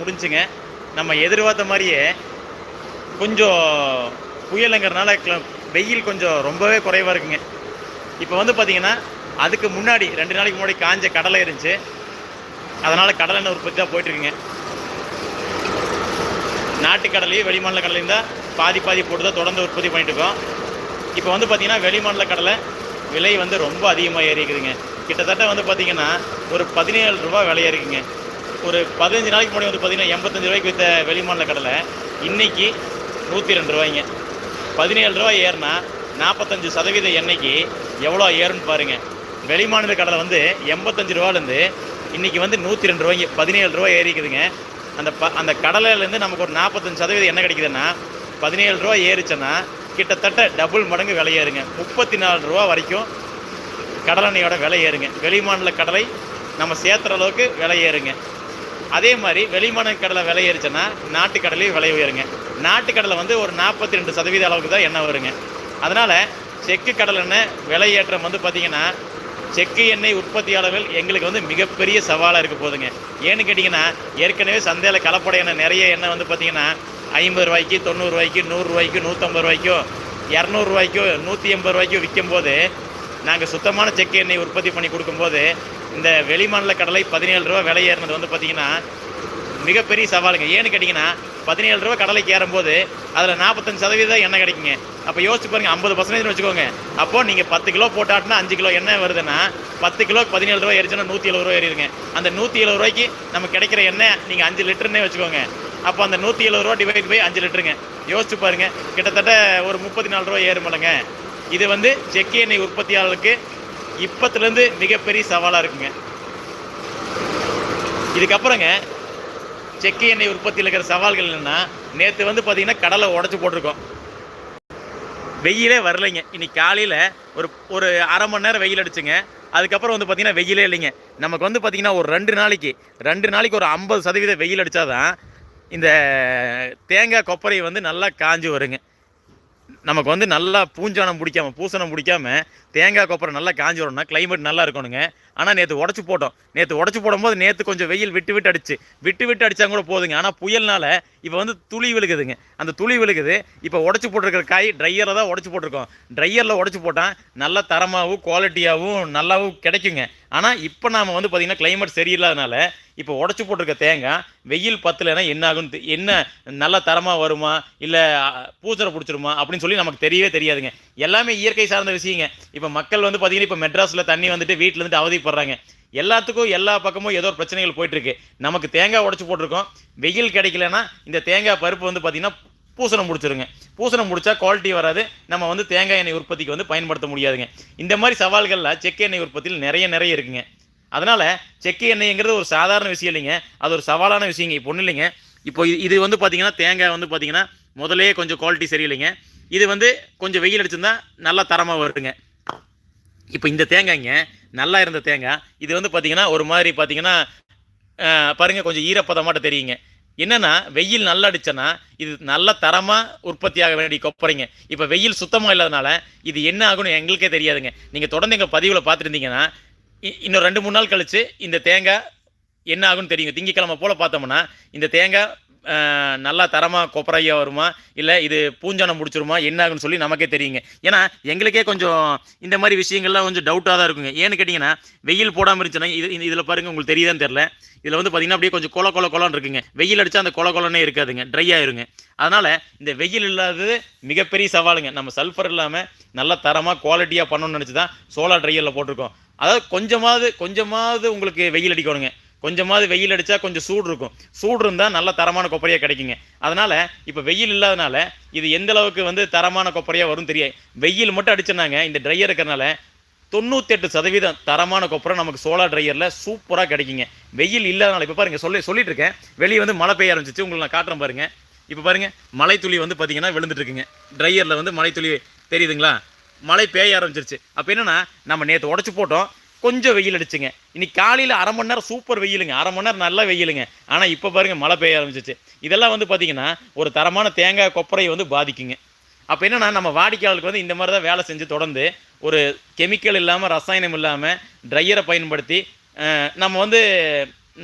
முடிஞ்சுங்க. நம்ம எதிர்பார்த்த மாதிரியே கொஞ்சம் புயலுங்கிறனால வெயில் கொஞ்சம் ரொம்பவே குறைவாக இருக்குங்க. இப்போ வந்து பார்த்தீங்கன்னா அதுக்கு முன்னாடி ரெண்டு நாளைக்கு முன்னாடி காஞ்ச கடலை இருந்துச்சு. அதனால் கடலை எண்ணெய் உற்பத்தி தான் போயிட்டுருக்குங்க. நாட்டுக்கடலையும் வெளிமாநில கடலையும் தான் பாதி பாதி போட்டு தான் தொடர்ந்து உற்பத்தி பண்ணிட்டு இருக்கோம் இப்போ வந்து பார்த்தீங்கன்னா வெளிமாநில கடலை விலை வந்து ரொம்ப அதிகமாக ஏறிக்குதுங்க கிட்டத்தட்ட வந்து பார்த்தீங்கன்னா ஒரு பதினேழு ரூபா விலை இருக்குங்க. ஒரு பதினஞ்சு நாளைக்கு முன்னாடி வந்து பார்த்தீங்கன்னா எண்பத்தஞ்சு ரூபாய்க்கு வித்த வெளிமாநில கடலை இன்றைக்கி நூற்றி ரெண்டு ரூபாய்ங்க. பதினேழு ரூபாய் ஏறினா நாற்பத்தஞ்சு சதவீத எண்ணெய்க்கு எவ்வளோ ஏறுன்னு பாருங்கள் வெளிமாநில கடலை வந்து எண்பத்தஞ்சு ரூபாலேருந்து இன்னைக்கு வந்து நூற்றி ரெண்டு ரூபாய்ங்க. பதினேழு ரூபா ஏறிக்குதுங்க. அந்த ப அந்த கடலையிலேருந்து நமக்கு ஒரு நாற்பத்தஞ்சு சதவீதம் எண்ணெய் கிடைக்குதுன்னா பதினேழு ரூபா ஏறிச்சேன்னா கிட்டத்தட்ட டபுள் மடங்கு விலை ஏறுங்க. முப்பத்தி நாலு ரூபா வரைக்கும் கடலெண்ணெயோட விலை ஏறுங்க. வெளிமாநில கடலை நம்ம சேர்த்துற அளவுக்கு விலை ஏறுங்க. அதே மாதிரி வெளிமான கடலை விலை ஏறிச்சுன்னா விலை உயருங்க. நாட்டுக்கடலை வந்து ஒரு நாற்பத்தி ரெண்டு சதவீத அளவுக்கு தான் எண்ணெய் வருங்க. அதனால் செக்கு கடலெண்ணெய் விலை ஏற்றம் வந்து பார்த்திங்கன்னா செக்கு எண்ணெய் உற்பத்தியாளர்கள் எங்களுக்கு வந்து மிகப்பெரிய சவாலாக இருக்க போகுதுங்க. ஏன்னு கேட்டிங்கன்னா ஏற்கனவே சந்தையில் கலப்படை எண்ணெய் நிறைய எண்ணெய் வந்து பார்த்திங்கன்னா ஐம்பது ரூபாய்க்கு தொண்ணூறுரூவாய்க்கு நூறுரூவாய்க்கு நூற்றம்பது ரூபாய்க்கோ இரநூறுவாய்க்கோ நூற்றி எண்பது ரூபாய்க்கும் விற்கும்போது நாங்கள் சுத்தமான செக்கு எண்ணெய் உற்பத்தி பண்ணி கொடுக்கும்போது இந்த வெளிமாநில கடலை பதினேழு ரூபா விலை ஏறினது வந்து பார்த்திங்கன்னா மிகப்பெரிய சவாலுங்க. ஏன்னு கேட்டிங்கன்னா பதினேழு ரூபா கடலைக்கு ஏறும்போது அதில் நாற்பத்தஞ்சு சதவீதம் எண்ணெய் கிடைக்குங்க. அப்போ யோசிச்சு பாருங்கள் ஐம்பது பர்சன்டேஜ் வச்சுக்கோங்க. அப்போ நீங்கள் பத்து கிலோ போட்டாட்டினா அஞ்சு கிலோ எண்ணெய் வருதுன்னா பத்து கிலோ பதினேழு ரூபா ஏறிச்சுன்னா நூற்றி எழுபது ரூபா ஏறிடுங்க. அந்த நூற்றி எழுபது ரூபாய்க்கு நம்ம கிடைக்கிற எண்ணெய் நீங்கள் அஞ்சு லிட்டர்னே வச்சுக்கோங்க. அப்போ அந்த நூற்றி எழுபது ரூபா டிவைட் பை அஞ்சு லிட்டருங்க. யோசிச்சு பாருங்க கிட்டத்தட்ட ஒரு முப்பத்தி நாலு ரூபா ஏறுமலங்க இது வந்து செக்கி எண்ணெய் உற்பத்தியாளருக்கு இப்பத்துலேருந்து மிகப்பெரிய சவாலாக இருக்குங்க. இதுக்கப்புறங்க செக்கு எண்ணெய் உற்பத்தியில் இருக்கிற சவால்கள் என்னென்னா நேற்று வந்து பார்த்திங்கன்னா கடலை உடச்சி போட்டிருக்கோம். வெயிலே வரலைங்க. இன்னைக்கு காலையில் ஒரு ஒரு அரை மணி நேரம் வெயில் அடிச்சுங்க. அதுக்கப்புறம் வந்து பார்த்தீங்கன்னா வெயிலே இல்லைங்க. நமக்கு வந்து பார்த்திங்கன்னா ஒரு ரெண்டு நாளைக்கு ரெண்டு நாளைக்கு ஒரு ஐம்பது சதவீத வெயில் அடித்தாதான் இந்த தேங்காய் கொப்பரை வந்து நல்லா காஞ்சி வருங்க. நமக்கு வந்து நல்லா பூஞ்சானம் பிடிக்காம பூசணம் பிடிக்காம தேங்காய் கொப்பரை நல்லா காஞ்சி வரணும்னா கிளைமேட் நல்லா இருக்கணுங்க. ஆனால் நேற்று உடச்சி போட்டோம். நேற்று உடச்சி போடும்போது நேற்று கொஞ்சம் வெயில் விட்டு விட்டு அடிச்சு விட்டு விட்டு அடித்தா கூட போதுங்க. ஆனால் புயல்னால இப்போ வந்து துளி விழுகுதுங்க. அந்த துளி விழுகுது. இப்போ உடச்சி போட்டிருக்கிற காய் ட்ரையரில் தான் உடச்சி போட்டிருக்கோம். ட்ரையரில் உடச்சி போட்டால் நல்ல தரமாகவும் குவாலிட்டியாகவும் நல்லாவும் கிடைக்குங்க. ஆனால் இப்போ நாம் வந்து பார்த்திங்கன்னா கிளைமேட் சரியில்லாதனால இப்போ உடச்சி போட்டிருக்க தேங்காய் வெயில் பத்தலைன்னா என்ன ஆகும் என்ன நல்ல தரமாக வருமா? இல்லை பூச்சரை பிடிச்சிருமா? அப்படின்னு சொல்லி நமக்கு தெரியவே தெரியாதுங்க. எல்லாமே இயற்கை சார்ந்த விஷயங்க. இப்போ மக்கள் வந்து பார்த்தீங்கன்னா இப்போ மெட்ராஸில் தண்ணி வந்துட்டு வீட்டில் இருந்துட்டு அவதிப்படுறாங்க. எல்லாத்துக்கும் எல்லா பக்கமும் ஏதோ ஒரு பிரச்சனைகள் போயிட்டுருக்கு. நமக்கு தேங்காய் உடச்சி போட்டிருக்கோம். வெயில் கிடைக்கலன்னா இந்த தேங்காய் பருப்பு வந்து பார்த்திங்கன்னா பூசணம் முடிச்சிருங்க பூசணம் முடித்தா குவாலிட்டி வராது. நம்ம வந்து தேங்காய் எண்ணெய் உற்பத்திக்கு வந்து பயன்படுத்த முடியாதுங்க. இந்த மாதிரி சவால்கள்லாம் செக்கு எண்ணெய் உற்பத்தியில் நிறைய நிறைய இருக்குங்க. அதனால செக்கு எண்ணெய்ங்கிறது ஒரு சாதாரண விஷயம் இல்லைங்க. அது ஒரு சவாலான விஷயங்க இப்போ ஒன்றும் இல்லைங்க. இப்போ இது- இது வந்து பார்த்தீங்கன்னா தேங்காய் வந்து பார்த்தீங்கன்னா முதலே கொஞ்சம் குவாலிட்டி சரியில்லைங்க. இது வந்து கொஞ்சம் வெயில் அடிச்சிருந்தா நல்லா தரமாக வருதுங்க இப்போ இந்த தேங்காய்ங்க நல்லா இருந்த தேங்காய் இது வந்து பார்த்தீங்கன்னா ஒரு மாதிரி பார்த்தீங்கன்னா பாருங்கள் பாருங்க கொஞ்சம் ஈரப்பதமாட்ட தெரியுங்க. என்னன்னா வெயில் நல்லா அடிச்சனா இது நல்ல தரமாக உற்பத்தி ஆக வேண்டிய கொப்பரைங்க. இப்போ வெயில் சுத்தமாக இல்லாதனால இது என்ன ஆகும்னு எங்களுக்கே தெரியாதுங்க. நீங்கள் தொடர்ந்து எங்கள் பதிவில் பார்த்துருந்தீங்கன்னா இன்னும் ரெண்டு மூணு நாள் கழித்து இந்த தேங்காய் என்ன ஆகும்னு தெரியுங்க. திங்கக்கிழமை போல் பார்த்தோம்னா இந்த தேங்காய் நல்லா தரமாக கொப்பரையாக வருமா? இல்லை இது பூஞ்சானம் முடிச்சிருமா? என்ன ஆகும்னு சொல்லி நமக்கே தெரியுங்க. ஏன்னா எங்களுக்கே கொஞ்சம் இந்த மாதிரி விஷயங்கள்லாம் கொஞ்சம் டவுட்டாக தான் இருக்குங்க. ஏன்னு கேட்டிங்கன்னா வெயில் போடாமல் இருந்துச்சுன்னா இது இதில் பாருங்கள் உங்களுக்கு தெரியுதான்னு தெரில இதில் வந்து பார்த்தீங்கன்னா அப்படியே கொஞ்சம் கொல கொல கொலன்னு இருக்குங்க. வெயில் அடித்தா அந்த கொல கொலனே இருக்காதுங்க. ட்ரை ஆயிருங்க. அதனால் இந்த வெயில் இல்லாதது மிகப்பெரிய சவாலுங்க. நம்ம சல்ஃபர் இல்லாமல் நல்லா தரமாக குவாலிட்டியாக பண்ணணும்னு நினச்சி தான் சோலார் ட்ரையரில் போட்டிருக்கோம். அதாவது கொஞ்சமாவது கொஞ்சமாவது உங்களுக்கு வெயில் அடிக்கணுங்க. கொஞ்சமாவது வெயில் அடித்தா கொஞ்சம் சூடு இருக்கும். சூடு இருந்தால் நல்ல தரமான கொப்பரையாக கிடைக்குங்க. அதனால் இப்போ வெயில் இல்லாதனால இது எந்த அளவுக்கு வந்து தரமான கொப்பரையாக வரும் தெரியாது வெயில் மட்டும் அடிச்சோன்னாங்க இந்த ட்ரையர் இருக்கிறனால தொண்ணூத்தெட்டு சதவீதம் தரமான கொப்பரை நமக்கு சோலார் ட்ரையரில் சூப்பராக கிடைக்குங்க. வெயில் இல்லாதனால இப்போ பாருங்கள் சொல்லி சொல்லிட்டு இருக்கேன் வெளியே வந்து மழை பெய்ய ஆரம்பிச்சிச்சு உங்களுக்கு நான் காட்டுறேன் பாருங்கள் இப்போ பாருங்கள் மழை துளி வந்து பார்த்தீங்கன்னா விழுந்துட்டு இருக்குங்க. ட்ரையரில் வந்து மழை துளி தெரியுதுங்களா? மழை பெய்ய ஆரம்பிச்சிருச்சு. அப்போ என்னன்னா நம்ம நேற்று உடச்சி போட்டோம். கொஞ்சம் வெயில் அடிச்சுங்க. இன்னைக்கு காலையில் அரை மணி நேரம் சூப்பர் வெயிலுங்க. அரை மணி நேரம் நல்லா வெயிலுங்க. ஆனால் இப்போ பாருங்க மழை பெய்ய ஆரம்பிச்சிச்சு இதெல்லாம் வந்து பார்த்திங்கன்னா ஒரு தரமான தேங்காய் கொப்பரையை வந்து பாதிக்குங்க. அப்போ என்னென்னா நம்ம வாடிக்கையாளருக்கு வந்து இந்த மாதிரி தான் வேலை செஞ்சு தொடர்ந்து ஒரு கெமிக்கல் இல்லாமல் ரசாயனம் இல்லாமல் ட்ரையரை பயன்படுத்தி நம்ம வந்து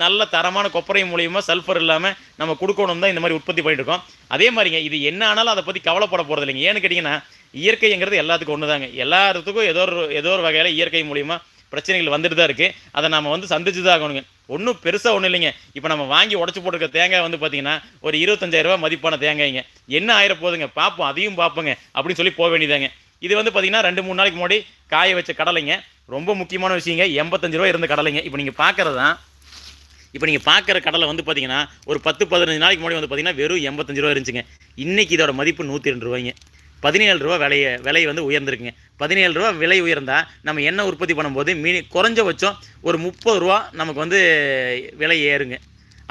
நல்ல தரமான கொப்பரை மூலியமாக சல்ஃபர் இல்லாமல் நம்ம கொடுக்கணும் தான் இந்த மாதிரி உற்பத்தி பண்ணிட்டு இருக்கோம். அதே மாதிரிங்க இது என்ன ஆனாலும் அதை பற்றி கவலைப்பட போகிறது இல்லைங்க ஏன்னு கேட்டிங்கன்னா இயற்கைங்கிறது எல்லாத்துக்கும் ஒன்று தாங்க எல்லாத்துக்கும் ஏதோ ஒரு ஏதோ ஒரு வகையில் இயற்கை மூலிமா பிரச்சனைகள் வந்துட்டு தான் இருக்குது அதை நம்ம வந்து சந்திச்சு தான் ஆகணுங்க. ஒன்றும் பெருசாக ஒன்றும் இல்லைங்க. இப்போ நம்ம வாங்கி உடச்சி போட்டிருக்க தேங்காய் வந்து பார்த்தீங்கன்னா ஒரு இருபத்தஞ்சாயிரரூபா மதிப்பான தேங்காய்ங்க. என்ன ஆயிர போகுதுங்க பார்ப்போம் அதையும் பார்ப்போங்க அப்படின்னு சொல்லி போக வேண்டியதாங்க இது வந்து பார்த்தீங்கன்னா ரெண்டு மூணு நாளைக்கு முன்னாடி காய வச்ச கடலைங்க. ரொம்ப முக்கியமான விஷயங்க எண்பத்தஞ்சு ரூபா இருந்த கடலைங்க. இப்போ நீங்கள் பார்க்குறது தான். இப்போ நீங்கள் பார்க்குற கடலை வந்து பார்த்தீங்கன்னா ஒரு பத்து பதினஞ்சு நாளைக்கு முன்னாடி வந்து பார்த்தீங்கன்னா வெறும் எண்பத்தஞ்சு ரூபா இருந்துச்சுங்க. இன்றைக்கி இதோட மதிப்பு நூற்றி ரெண்டு ரூபாய்ங்க. பதினேழு ரூபா விலையை விலை வந்து உயர்ந்திருக்குங்க. பதினேழு ரூபா விலை உயர்ந்தால் நம்ம எண்ணெய் உற்பத்தி பண்ணும்போது மீனி குறைஞ்சபட்சம் ஒரு முப்பது ரூபா நமக்கு வந்து விலை ஏறுங்க.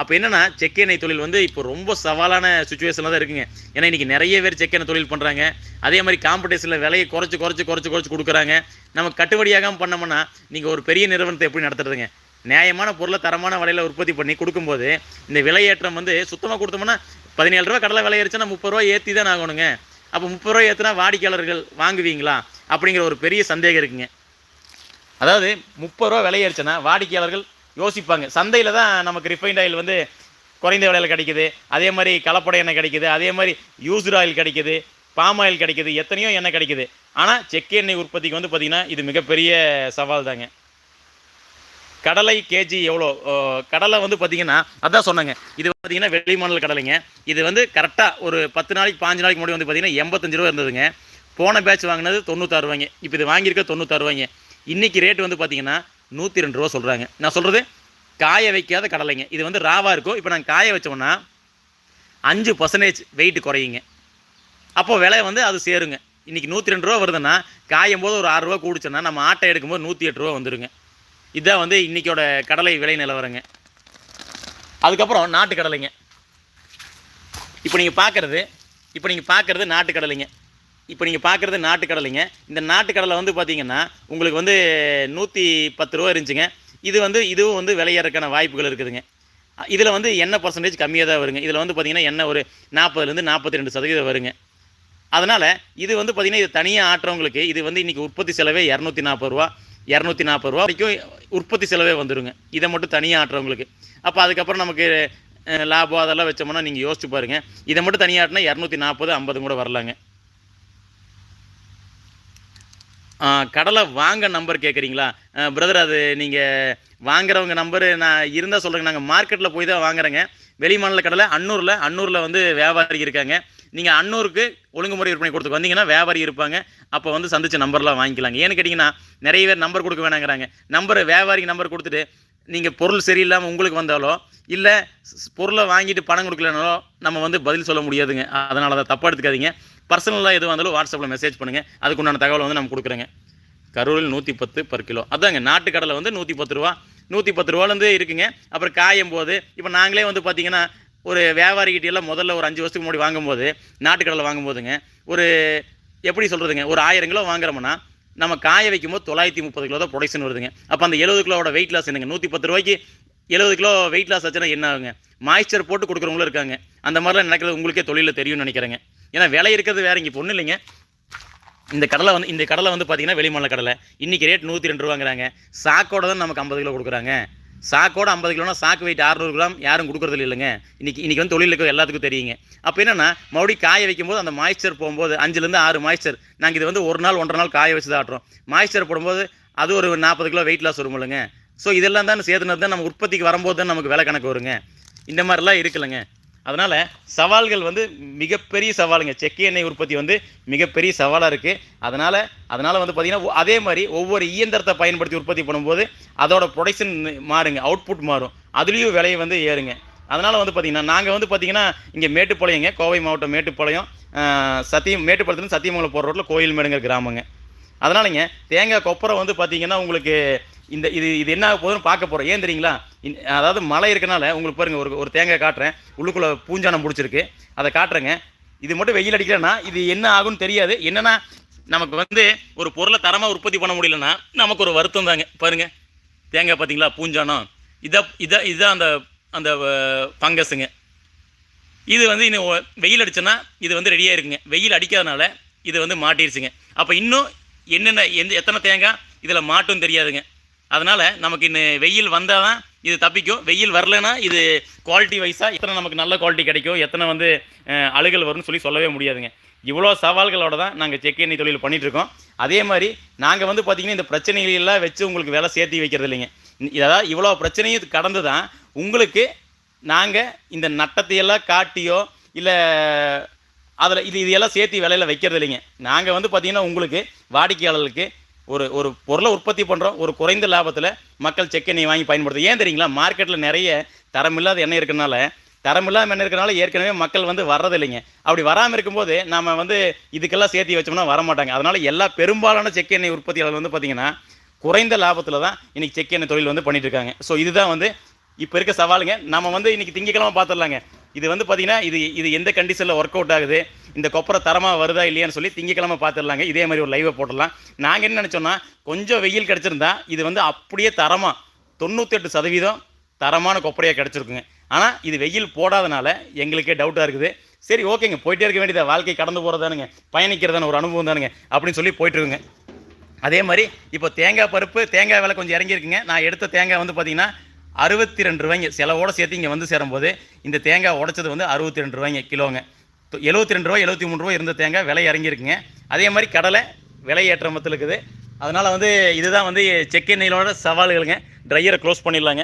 அப்போ என்னென்னா செக் எண்ணெய் தொழில் வந்து இப்போ ரொம்ப சவாலான சுச்சுவேஷனில் தான் இருக்குங்க. ஏன்னா இன்றைக்கி நிறைய பேர் செக் எண்ணெய் தொழில் பண்ணுறாங்க அதே மாதிரி காம்படிஷனில் விலையை குறைச்சி குறைச்சி குறைச்சி குறைச்சி கொடுக்குறாங்க. நம்ம கட்டுப்படியாகாமல் பண்ணோம்னா நீங்கள் ஒரு பெரிய நிறுவனத்தை எப்படி நடத்துறதுங்க? நியாயமான பொருளை தரமான விலையில் உற்பத்தி பண்ணி கொடுக்கும்போது இந்த விலையேற்றம் வந்து சுத்தமாக கொடுத்தோம்னா பதினேழு ரூபா கடலை விலை ஏறிச்சுன்னா முப்பது ரூபா ஏற்றி தான் ஆகணுங்க. அப்போ முப்பது ரூபாய் ஏற்றினா வாடிக்கையாளர்கள் வாங்குவீங்களா? அப்படிங்கிற ஒரு பெரிய சந்தேகம் இருக்குங்க. அதாவது முப்பது ரூபா விலையேறிச்சுன்னா வாடிக்கையாளர்கள் யோசிப்பாங்க. சந்தையில் தான் நமக்கு ரிஃபைண்ட் ஆயில் வந்து குறைந்த விலையில் கிடைக்குது. அதே மாதிரி கலப்படை எண்ணெய் கிடைக்குது. அதே மாதிரி யூஸ்டு ஆயில் கிடைக்குது. பாம் ஆயில் கிடைக்குது. எத்தனையோ எண்ணெய் கிடைக்குது. ஆனால் செக்கு எண்ணெய் உற்பத்திக்கு வந்து பார்த்திங்கன்னா இது மிகப்பெரிய சவால் தாங்க கடலை கேஜி எவ்வளோ? கடலை வந்து பார்த்தீங்கன்னா அதான் சொன்னேங்க. இது பார்த்தீங்கன்னா வெளி மாநில கடலைங்க. இது வந்து கரெக்டாக ஒரு பத்து நாளைக்கு பாஞ்சு நாளைக்கு முன்னாடி வந்து பார்த்தீங்கன்னா எண்பத்தஞ்சு ரூபா இருந்ததுங்க. போன பேட்ச் வாங்கினது தொண்ணூத்தாறு ரூபாய்ங்க. இப்போ இது வாங்கியிருக்க தொண்ணூத்தாறு ரூபாய்ங்க. இன்றைக்கி ரேட் வந்து பார்த்தீங்கன்னா நூற்றி ரெண்டு ரூபா சொல்கிறாங்க நான் சொல்கிறது காய வைக்காத கடலைங்க. இது வந்து ராவாக இருக்கும். இப்போ நாங்கள் காய வச்சோம்னா அஞ்சு பர்சன்டேஜ் வெயிட் குறையுங்க. அப்போ விலை வந்து அது சேருங்க. இன்றைக்கி நூற்றி ரெண்டு ரூபா வருதுன்னா காயும் போது ஒரு ஆறுரூவா கூடிச்சோன்னா நம்ம ஆட்டை எடுக்கும்போது நூற்றி எட்டு ரூபா வந்துருங்க. இதுதான் வந்து இன்றைக்கோட கடலை விலை நிலவரங்க. அதுக்கப்புறம் நாட்டு கடலைங்க. இப்போ நீங்கள் பார்க்குறது இப்போ நீங்கள் பார்க்குறது நாட்டு கடலைங்க. இப்போ நீங்கள் பார்க்குறது நாட்டு கடலைங்க. இந்த நாட்டு கடலை வந்து பார்த்தீங்கன்னா உங்களுக்கு வந்து நூற்றி பத்து ரூபா இருந்துச்சுங்க. இது வந்து இதுவும் வந்து விலையேறக்கான வாய்ப்புகள் இருக்குதுங்க. இதில் வந்து எண்ணெய் பர்சன்டேஜ் கம்மியாக தான் வருங்க. இதில் வந்து பார்த்தீங்கன்னா எண்ணெய் ஒரு நாற்பதுலேருந்து நாற்பத்தி ரெண்டு சதவீதம் வருங்க. அதனால் இது வந்து பார்த்திங்கன்னா இது தனியாக ஆட்டுறவங்களுக்கு இது வந்து இன்றைக்கி உற்பத்தி செலவே இரநூத்தி நாற்பது ரூபா. இரநூத்தி நாற்பது ரூபா வரைக்கும் உற்பத்தி செலவே வந்துடுங்க இதை மட்டும் தனியாக ஆட்டுறவங்களுக்கு. அப்போ அதுக்கப்புறம் நமக்கு லாபம் அதெல்லாம் வச்சோம்னா நீங்கள் யோசிச்சு பாருங்கள் இதை மட்டும் தனியாக ஆட்டினா இரநூத்தி நாற்பது ஐம்பது கூட வரலாங்க. கடலை வாங்க நம்பர் கேட்குறீங்களா பிரதர் அது நீங்கள் வாங்குறவங்க நம்பரு நான் இருந்தால் சொல்கிறேங்க நாங்கள் மார்க்கெட்டில் போய் தான் வாங்குறேங்க. வெளி மாநில கடலை அன்னூரில் அன்னூரில் வந்து வியாபாரி இருக்காங்க. நீங்கள் அன்னூருக்கு ஒழுங்குமுறை விற்பனை கொடுத்து வந்தீங்கன்னா வியாபாரி இருப்பாங்க. அப்போ வந்து சந்திச்ச நம்பர்லாம் வாங்கிக்கலாங்க. ஏன்னு கேட்டிங்கன்னா நிறைய பேர் நம்பர் கொடுக்க வேணாங்கிறாங்க. நம்பர் வியாபாரிக்கு நம்பர் கொடுத்துட்டு நீங்கள் பொருள் சரியில்லாமல் உங்களுக்கு வந்தாலோ இல்லை பொருளை வாங்கிட்டு பணம் கொடுக்கலனாலோ நம்ம வந்து பதில் சொல்ல முடியாதுங்க. அதனால தான் தப்பாக எடுத்துக்காதீங்க. பர்சனலாக எது வந்தாலும் வாட்ஸ்அப்பில் மெசேஜ் பண்ணுங்கள் அதுக்குண்டான தகவல் வந்து நம்ம கொடுக்குறேங்க. கரூரில் நூற்றி பத்து பர் கிலோ அதாங்க நாட்டு கடலை வந்து நூற்றி பத்து ரூபா. நூற்றி பத்து ரூபாலேருந்து இருக்குங்க. அப்புறம் காயும் போது இப்போ நாங்களே வந்து பார்த்தீங்கன்னா ஒரு வியாபாரிக்கிட்டையெல்லாம் எல்லாம் முதல்ல ஒரு அஞ்சு வருஷத்துக்கு முன்னாடி வாங்கும்போது நாட்டு கடலை வாங்கும்போதுங்க ஒரு எப்படி சொல்கிறதுங்க ஒரு ஆயிரம் கிலோ வாங்குறோம்னா நம்ம காய வைக்கும்போது தொள்ளாயிரத்தி முப்பது கிலோ தான் ப்ரொடக்ஷன் வருதுங்க. அப்போ அந்த எழுபது கிலோவோட வெயிட் லாஸ் என்னங்க நூற்றி பத்து ரூபாய்க்கு எழுபது கிலோ வெயிட் லாஸ் ஆச்சுன்னா என்ன ஆகுங்க? மாய்ச்சர் போட்டு கொடுக்குறவங்களும் இருக்காங்க. அந்த மாதிரிலாம் நடக்கிறது உங்களுக்கே தொழிலில் தெரியும்னு நினைக்கிறேங்க. ஏன்னா விலை இருக்கிறது வேற இங்கே பொண்ணு இல்லைங்க. இந்த கடலை வந்து இந்த கடலை வந்து பார்த்தீங்கன்னா வெளிமாநில கடலை. இன்றைக்கி ரேட் நூற்றி ரெண்டு ரூபாங்கிறாங்க. சாக்கோட தான் நமக்கு ஐம்பது கிலோ கொடுக்குறாங்க. சாக்கோட ஐம்பது கிலோனா சாக்கு வெயிட் அறுநூறு கிராம் யாரும் கொடுக்குறது இல்லைங்க. இன்றைக்கி இன்றைக்கி வந்து தொழிலுக்கு எல்லாத்துக்கும் தெரியுங்க. அப்போ என்னென்னா மறுபடியும் காய வைக்கும்போது அந்த மாய்ச்சர் போகும்போது அஞ்சுலேருந்து ஆறு மாய்ச்சர் நாங்கள் இது வந்து ஒரு நாள் ஒன்றரை நாள் காய வச்சு தான் ஆட்டுறோம். மாய்ச்சர் போடும்போது அது ஒரு நாற்பது கிலோ வெயிட் லாஸ் வரும் இல்லைங்க. ஸோ இதெல்லாம் தான் சேர்த்துனது தான் நம்ம உற்பத்திக்கு வரும்போது தான் நமக்கு விலை கணக்கு வருங்க. இந்த மாதிரிலாம் இருக்குல்லங்க. அதனால் சவால்கள் வந்து மிகப்பெரிய சவாலுங்க. செக்கு எண்ணெய் உற்பத்தி வந்து மிகப்பெரிய சவாலாக இருக்குது அதனால் அதனால் வந்து பார்த்திங்கன்னா அதே மாதிரி ஒவ்வொரு இயந்திரத்தை பயன்படுத்தி உற்பத்தி பண்ணும்போது அதோட ப்ரொடக்ஷன் மாறுங்க. அவுட்புட் மாறும். அதுலேயும் விலையை வந்து ஏறுங்க. அதனால் வந்து பார்த்திங்கன்னா நாங்கள் வந்து பார்த்திங்கன்னா இங்கே மேட்டுப்பாளையங்க. கோவை மாவட்டம் மேட்டுப்பாளையம். சத்தியம் மேட்டுப்பாளையத்துலேருந்து சத்தியமங்கலம் போகிற ரோட்டில் கோயில் மேடுங்கிற கிராமங்க. அதனாலங்க தேங்காய் கொப்பரை வந்து பார்த்திங்கன்னா உங்களுக்கு இந்த இது இது என்ன ஆக போகுதுன்னு பார்க்க போகிறோம் ஏன் தெரியுங்களா? அதாவது மழை இருக்கனால உங்களுக்கு பாருங்கள் ஒரு ஒரு தேங்காய் காட்டுறேன். உள்ளுக்குள்ளே பூஞ்சானம் பிடிச்சிருக்கு அதை காட்டுறேங்க. இது மட்டும் வெயில் அடிக்கலன்னா இது என்ன ஆகும்னு தெரியாது. என்னென்னா நமக்கு வந்து ஒரு பொருளை தரமாக உற்பத்தி பண்ண முடியலன்னா நமக்கு ஒரு வருத்தம் தாங்க. பாருங்க. தேங்காய் பார்த்தீங்களா? பூஞ்சானம் இதை இதை இதுதான் அந்த அந்த ஃபங்கஸுங்க இது வந்து இன்னும் வெயில் அடிச்சோன்னா இது வந்து ரெடியாக இருக்குங்க வெயில் அடிக்காதனால இது வந்து மாட்டிருச்சுங்க. அப்போ இன்னும் என்னென்ன எந்த எத்தனை தேங்காய்? இதில் மாட்டும் தெரியாதுங்க. அதனால் நமக்கு இன்னும் வெயில் வந்தால் தான் இது தப்பிக்கும். வெயில் வரலன்னா இது குவாலிட்டி வைஸாக எத்தனை நமக்கு நல்ல குவாலிட்டி கிடைக்கும்? எத்தனை வந்து அழுகல் வரும்னு சொல்லி சொல்லவே முடியாதுங்க. இவ்வளோ சவால்களோட தான் நாங்கள் செக் எண்ணெய் தொழில் பண்ணிகிட்ருக்கோம் அதே மாதிரி நாங்கள் வந்து பார்த்திங்கன்னா இந்த பிரச்சனைகளெல்லாம் வச்சு உங்களுக்கு வேலை சேர்த்து வைக்கிறது இல்லைங்க. இதாவது அதாவது இவ்வளோ பிரச்சனையும் இது கடந்து தான் உங்களுக்கு நாங்கள் இந்த நட்டத்தையெல்லாம் காட்டியோ இல்லை அதில் இது இதெல்லாம் சேர்த்து விலையில் வைக்கிறது இல்லைங்க. நாங்கள் வந்து பார்த்திங்கன்னா உங்களுக்கு வாடிக்கையாளர்களுக்கு ஒரு ஒரு பொருளை உற்பத்தி பண்ணுறோம் ஒரு குறைந்த லாபத்தில் மக்கள் செக் எண்ணெய் வாங்கி பயன்படுத்தும் ஏன் தெரியுங்களா? மார்க்கெட்டில் நிறைய தரமில்லாத எண்ணெய் இருக்கிறதுனால தரம் இல்லாமல் எண்ணெய் இருக்கிறனால ஏற்கனவே மக்கள் வந்து வர்றதில்லைங்க. அப்படி வராமல் இருக்கும்போது நம்ம வந்து இதுக்கெல்லாம் சேர்த்து வச்சோம்னா வர மாட்டாங்க அதனால் எல்லா பெரும்பாலான செக் எண்ணெய் உற்பத்தியாளர் வந்து பார்த்திங்கன்னா குறைந்த லாபத்தில் தான் இன்றைக்கி செக் எண்ணெய் தொழில் வந்து பண்ணிகிட்ருக்காங்க இருக்காங்க. ஸோ இதுதான் வந்து இப்போ இருக்க சவாலுங்க. நம்ம வந்து இன்றைக்கி திங்கக்கிழமை பார்த்துடலாங்க இது வந்து பார்த்தீங்கன்னா இது இது எந்த கண்டிஷனில் ஒர்க் அவுட் ஆகுது? இந்த கொப்பரை தரமாக வருதா இல்லையான்னு சொல்லி திங்கக்கிழமை பார்த்துடலாங்க இதே மாதிரி ஒரு லைவை போட்டுடலாம். நாங்கள் என்ன நினச்சோன்னா கொஞ்சம் வெயில் கிடச்சிருந்தா இது வந்து அப்படியே தரமாக தொண்ணூத்தெட்டு சதவீதம் தரமான கொப்பரையாக கிடச்சிருக்குங்க. ஆனால் இது வெயில் போடாதனால எங்களுக்கே டவுட்டாக இருக்குது. சரி ஓகேங்க. போயிட்டே இருக்க வேண்டியதை? வாழ்க்கை கடந்து போகிறதானுங்க பயணிக்கிறதான ஒரு அனுபவம் தானுங்க. அப்படின்னு சொல்லி போயிட்டுருங்க அதே மாதிரி இப்போ தேங்காய் பருப்பு தேங்காய் விலை கொஞ்சம் இறங்கியிருக்குங்க. நான் எடுத்த தேங்காய் வந்து பார்த்திங்கன்னா அறுபத்தி ரெண்டு ரூபாய்ங்க. செலவோடு சேர்த்து இங்கே வந்து சேரும்போது இந்த தேங்காய் உடச்சது வந்து அறுபத்தி ரெண்டு ரூபாய்ங்க கிலோங்க. எழுபத்தி ரெண்டு ரூபா எழுபத்தி மூணு ரூபாய் இருந்த தேங்காய் விலை இறங்கியிருக்குங்க. அதே மாதிரி கடலை விலை ஏற்றமத்தில் இருக்குது. அதனால் வந்து இதுதான் வந்து செக் எண்ணெயிலோட சவால்களுங்க. ட்ரையரை க்ளோஸ் பண்ணிடலாங்க.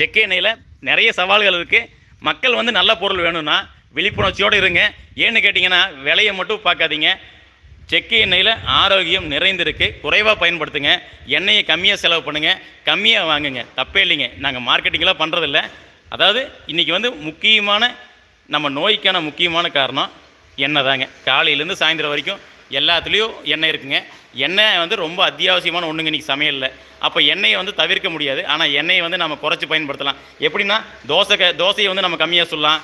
செக் எண்ணெயில் நிறைய சவால்கள் இருக்குது மக்கள் வந்து நல்ல பொருள் வேணும்னா விழிப்புணர்ச்சியோடு இருங்க. ஏன்னு கேட்டிங்கன்னா விலையை மட்டும் பார்க்காதீங்க. செக்கு எண்ணெயில் ஆரோக்கியம் நிறைந்திருக்கு. குறைவாக பயன்படுத்துங்க. எண்ணெயை கம்மியாக செலவு பண்ணுங்கள் கம்மியாக வாங்குங்க. தப்பே இல்லைங்க. நாங்கள் மார்க்கெட்டிங்கெலாம் பண்ணுறதில்ல அதாவது இன்றைக்கி வந்து முக்கியமான நம்ம நோய்க்கான முக்கியமான காரணம் எண்ணெய் தாங்க. காலையிலேருந்து சாயந்தரம் வரைக்கும் எல்லாத்துலேயும் எண்ணெய் இருக்குங்க. எண்ணெய் வந்து ரொம்ப அத்தியாவசியமான ஒன்றுங்க இன்றைக்கி சமையலில். அப்போ எண்ணெயை வந்து தவிர்க்க முடியாது. ஆனால் எண்ணெயை வந்து நம்ம குறைச்சி பயன்படுத்தலாம். எப்படின்னா தோசை க தோசையை வந்து நம்ம கம்மியாக சொல்லலாம்.